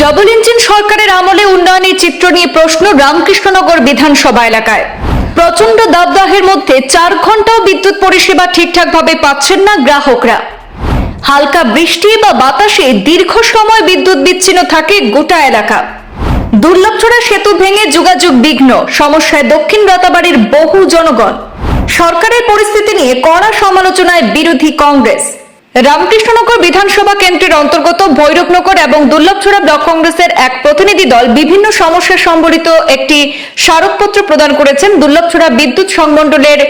Double engine সরকারের আমলে উন্নয়নের চিত্র নিয়ে প্রশ্ন রামকৃষ্ণনগর বিধানসভা এলাকায়। প্রচণ্ড দাবদাহের মধ্যে চার ঘন্টাও বিদ্যুৎ পরিষেবা ঠিকঠাকভাবে পাচ্ছেন না গ্রাহকরা। হালকা বৃষ্টি বা বাতাসে দীর্ঘ সময় বিদ্যুৎ বিচ্ছিন্ন থাকে গোটা এলাকা। দুর্লভছড়া সেতু ভেঙে যোগাযোগ বিঘ্ন, সমস্যায় দক্ষিণ রাতাবাড়ির বহু জনগণ। সরকারের পরিস্থিতি নিয়ে কড়া সমালোচনায় বিরোধী কংগ্রেস। রামকৃষ্ণনগর বিধানসভা কেন্দ্রের অন্তর্গত ভৈরবনগর এবং দুর্লভছড়া ব্লক কংগ্রেসের এক প্রতিনিধি দল বিভিন্ন সমস্যা সম্বলিত একটি স্মারকপত্র প্রদান করেছেন দুর্লভছড়া বিদ্যুৎ সংমণ্ডলের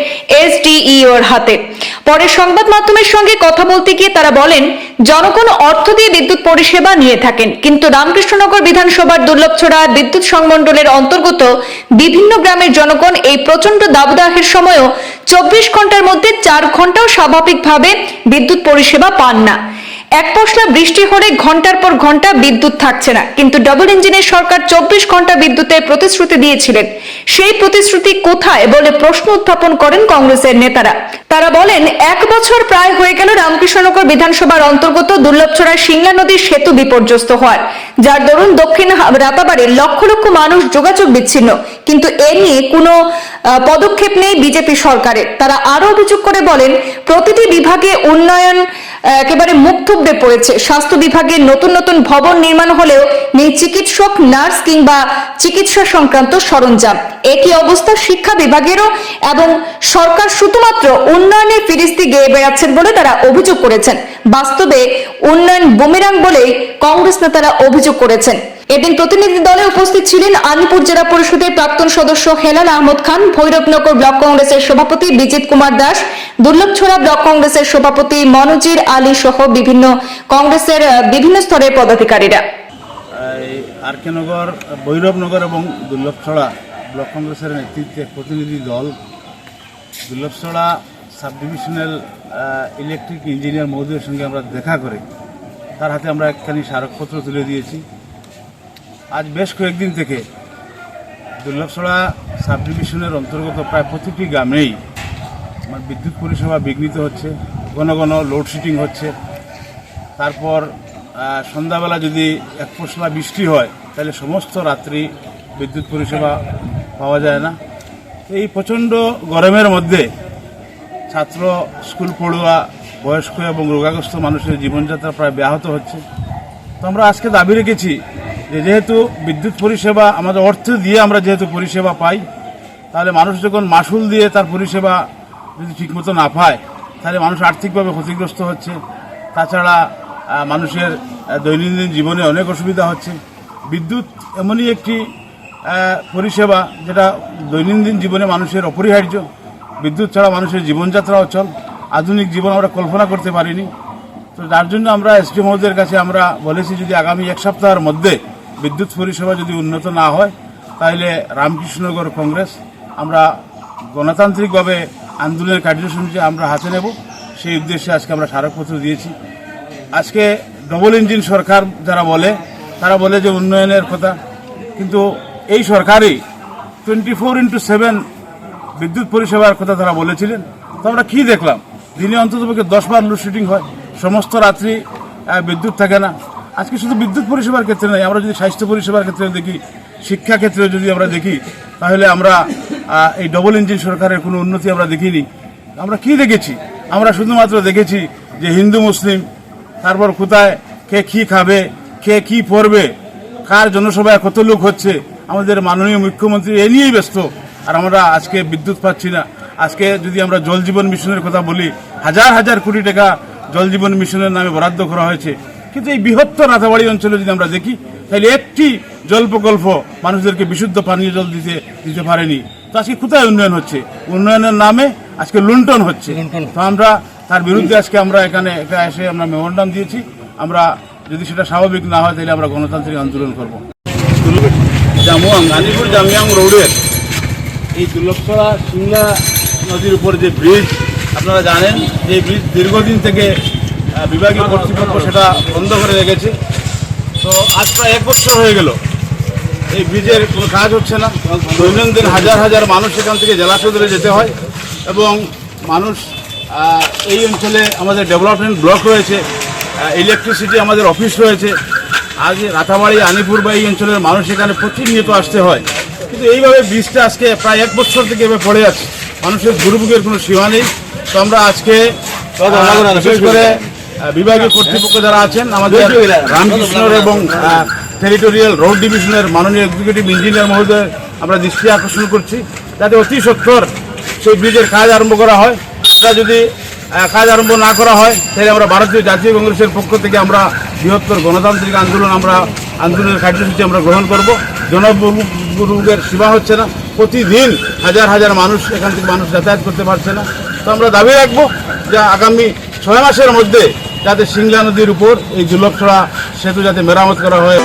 এসডিইওর হাতে। পরে সংবাদ মাধ্যমের সঙ্গে কথা বলতে গিয়ে তারা বলেন, জনগণ অর্থ দিয়ে বিদ্যুৎ পরিষেবা নিয়ে থাকেন, কিন্তু রামকৃষ্ণনগর বিধানসভার দুর্লভছড়া বিদ্যুৎ সংমণ্ডলের অন্তর্গত বিভিন্ন গ্রামের জনগণ এই প্রচণ্ড দাবদাহের সময়ও চব্বিশ ঘণ্টার মধ্যে চার ঘন্টাও স্বাভাবিকভাবে বিদ্যুৎ পরিষেবা পান না। এক পশলা বৃষ্টি হলে ঘণ্টার পর ঘণ্টা বিদ্যুৎ থাকছে না। কিন্তু ডবল ইঞ্জিনের সরকার চব্বিশ ঘণ্টা বিদ্যুতের প্রতিশ্রুতি দিয়েছিলেন। সেই প্রতিশ্রুতি কোথায় বলে প্রশ্ন উত্থাপন করেন কংগ্রেসের নেতারা। তারা বলেন, এক বছর প্রায় হয়ে গেল রামকৃষ্ণনগর বিধানসভার অন্তর্গত দুর্লভছড়ায় সিংলা নদীর সেতু বিপর্যস্ত হয় যার দরুন দক্ষিণ রাতাবাড়ির লক্ষ লক্ষ মানুষ যোগাযোগ বিচ্ছিন্ন। কিন্তু এ নিয়ে কোনো পদক্ষেপ নেই বিজেপি সরকারের। তারা আরও অভিযোগ করে বলেন, প্রতিটি বিভাগে উন্নয়ন একেবারে মুখ থুবড়ে পড়েছে। স্বাস্থ্য বিভাগে নতুন নতুন ভবন নির্মাণ হলেও নেই চিকিৎসক, নার্স কিংবা চিকিৎসা সংক্রান্ত সরঞ্জাম। একই অবস্থা শিক্ষা বিভাগেরও এবং সরকার শুধুমাত্র উন্নয়নের ফিরিস্তি গেয়ে বেড়াচ্ছেন বলে তারা অভিযোগ করেছেন। বাস্তবে উন্নয়ন বুমেরাং বলেই কংগ্রেস নেতারা অভিযোগ করেছেন। এদিন প্রতিনিধি দলে উপস্থিত ছিলেন আলিপুর জেলা পরিষদের প্রাক্তন সদস্য হেলাল আহমদ খান, ভৈরবনগর ব্লক কংগ্রেসের সভাপতি বিজিত কুমার দাস, দুর্লভছড়া ব্লক কংগ্রেসের সভাপতি মনোজির আলী সহ বিভিন্ন কংগ্রেসের বিভিন্ন স্তরের পদাধিকারীরা। আরকেনগর ভৈরবনগর এবং দুর্লভছড়া ব্লক কংগ্রেসের নেতৃত্বে প্রতিনিধি দল, Durlavcherra sub divisional electric engineer মহোদয়ের সঙ্গে আমরা দেখা করে, তার হাতে আমরা একখানি স্মারকপত্র তুলে দিয়েছি। আজ বেশ কয়েকদিন থেকে দুর্লভছড়া সাব ডিভিশনের অন্তর্গত প্রায় প্রতিটি গ্রামেই আমার বিদ্যুৎ পরিষেবা বিঘ্নিত হচ্ছে, ঘন ঘন লোডশেডিং হচ্ছে। তারপর সন্ধ্যাবেলা যদি এক পশলা বৃষ্টি হয়, তাহলে সমস্ত রাত্রি বিদ্যুৎ পরিষেবা পাওয়া যায় না। এই প্রচণ্ড গরমের মধ্যে ছাত্র, স্কুল পড়ুয়া, বয়স্ক এবং রোগাগ্রস্ত মানুষের জীবনযাত্রা প্রায় ব্যাহত হচ্ছে। তো আমরা আজকে দাবি রেখেছি যে যেহেতু বিদ্যুৎ পরিষেবা আমাদের অর্থ দিয়ে আমরা যেহেতু পরিষেবা পাই, তাহলে মানুষ যখন মাসুল দিয়ে তার পরিষেবা যদি ঠিকমতো না পায়, তাহলে মানুষ আর্থিকভাবে ক্ষতিগ্রস্ত হচ্ছে। তাছাড়া মানুষের দৈনন্দিন জীবনে অনেক অসুবিধা হচ্ছে। বিদ্যুৎ এমনই একটি পরিষেবা যেটা দৈনন্দিন জীবনে মানুষের অপরিহার্য। বিদ্যুৎ ছাড়া মানুষের জীবনযাত্রা অচল। আধুনিক জীবন আমরা কল্পনা করতে পারিনি। তো যার জন্য আমরা এসডি মহোদয়ের কাছে আমরা বলেছি, যদি আগামী এক সপ্তাহের মধ্যে বিদ্যুৎ পরিষেবা যদি উন্নত না হয়, তাহলে রামকৃষ্ণনগর কংগ্রেস, আমরা গণতান্ত্রিকভাবে আন্দোলনের কার্যসূচি আমরা হাতে নেব। সেই উদ্দেশ্যে আজকে আমরা স্মারকপত্র দিয়েছি। আজকে ডবল ইঞ্জিন সরকার যারা বলে, তারা বলে যে উন্নয়নের কথা। কিন্তু এই সরকারই টোয়েন্টি ফোর ইন্টু সেভেন বিদ্যুৎ পরিষেবার কথা তারা বলেছিলেন, তো আমরা কী দেখলাম? দিনে অন্তত পক্ষে দশ বার লোডশেডিং হয়। সমস্ত রাত্রি বিদ্যুৎ থাকে না। আজকে শুধু বিদ্যুৎ পরিষেবার ক্ষেত্রে নয়, আমরা যদি স্বাস্থ্য পরিষেবার ক্ষেত্রে দেখি, শিক্ষা ক্ষেত্রে যদি আমরা দেখি, তাহলে আমরা এই ডবল ইঞ্জিন সরকারের কোনো উন্নতি আমরা দেখিনি। আমরা কি দেখেছি? আমরা শুধুমাত্র দেখেছি যে হিন্দু, মুসলিম, তারপর কোথায়, কে কি খাবে, কে কি পরবে, কার জনসভায় কত লোক হচ্ছে, আমাদের মাননীয় মুখ্যমন্ত্রী এ নিয়েই ব্যস্ত, আর আমরা আজকে বিদ্যুৎ পাচ্ছি না। আজকে যদি আমরা জল জীবন মিশনের কথা বলি, হাজার হাজার কোটি টাকা জল জীবন মিশনের নামে বরাদ্দ করা হয়েছে কিন্তু এই বৃহত্তর রাতাবাড়ি অঞ্চলে যদি আমরা দেখি তাহলে একটি জল প্রকল্প মানুষদেরকে বিশুদ্ধ পানীয় জল দিতে দিতে পারেনি। তো আজকে কোথায় উন্নয়ন হচ্ছে? উন্নয়নের নামে আজকে লুণ্ঠন হচ্ছে। তো আমরা তার বিরুদ্ধে আজকে আমরা এখানে একা এসে আমরা মেমোরান্ডাম দিয়েছি। আমরা যদি সেটা স্বাভাবিক না হয় তাহলে আমরা গণতান্ত্রিক আন্দোলন করব। জামুয়াং গাজীপুর জামিয়াং রোডের এই দুর্লভছড়া সিংলা নদীর উপর যে ব্রিজ আপনারা জানেন যে ব্রিজ দীর্ঘদিন থেকে বিভাগীয় কর্তৃপক্ষ সেটা বন্ধ করে রেখেছে। তো আজ প্রায় এক বছর হয়ে গেল। এই ব্রিজের কোনো কাজ হচ্ছে না। দৈনন্দিন হাজার হাজার মানুষ এখান থেকে জেলা সদরে যেতে হয় এবং মানুষ এই অঞ্চলে আমাদের ডেভেলপমেন্ট ব্লক রয়েছে ইলেকট্রিসিটি আমাদের অফিস রয়েছে। আজ রাতাবাড়ি আনিপুর বা এই অঞ্চলের মানুষ এখানে প্রতিনিয়ত আসতে হয়। কিন্তু এইভাবে ব্রিজটা আজকে প্রায় এক বছর থেকে এভাবে পড়ে আছে। মানুষের দুর্ভোগের কোনো সীমা নেই। তো আমরা আজকে বিশেষ করে বিভাগীয় কর্তৃপক্ষ যারা আছেন আমাদের রামকৃষ্ণর এবং টেরিটোরিয়াল রোড ডিভিশনের মাননীয় এক্সিকিউটিভ ইঞ্জিনিয়ার মহোদয় আমরা দৃষ্টি আকর্ষণ করছি। যাতে অতি সত্তর সেই ব্রিজের কাজ আরম্ভ করা হয়। এটা যদি কাজ আরম্ভ না করা হয় তাহলে আমরা ভারতীয় জাতীয় কংগ্রেসের পক্ষ থেকে আমরা বৃহত্তর গণতান্ত্রিক আন্দোলন আমরা আন্দোলনের কার্যসূচি আমরা গ্রহণ করব। জনবহুলের সীমা হচ্ছে না প্রতিদিন হাজার হাজার মানুষ এখান থেকে মানুষ যাতায়াত করতে পারছে না তো আমরা দাবি রাখব যে আগামী ছয় মাসের মধ্যে যাতে সিংলা নদীর উপর এই জুলকছড়া সেতু যাতে মেরামত করা হয়।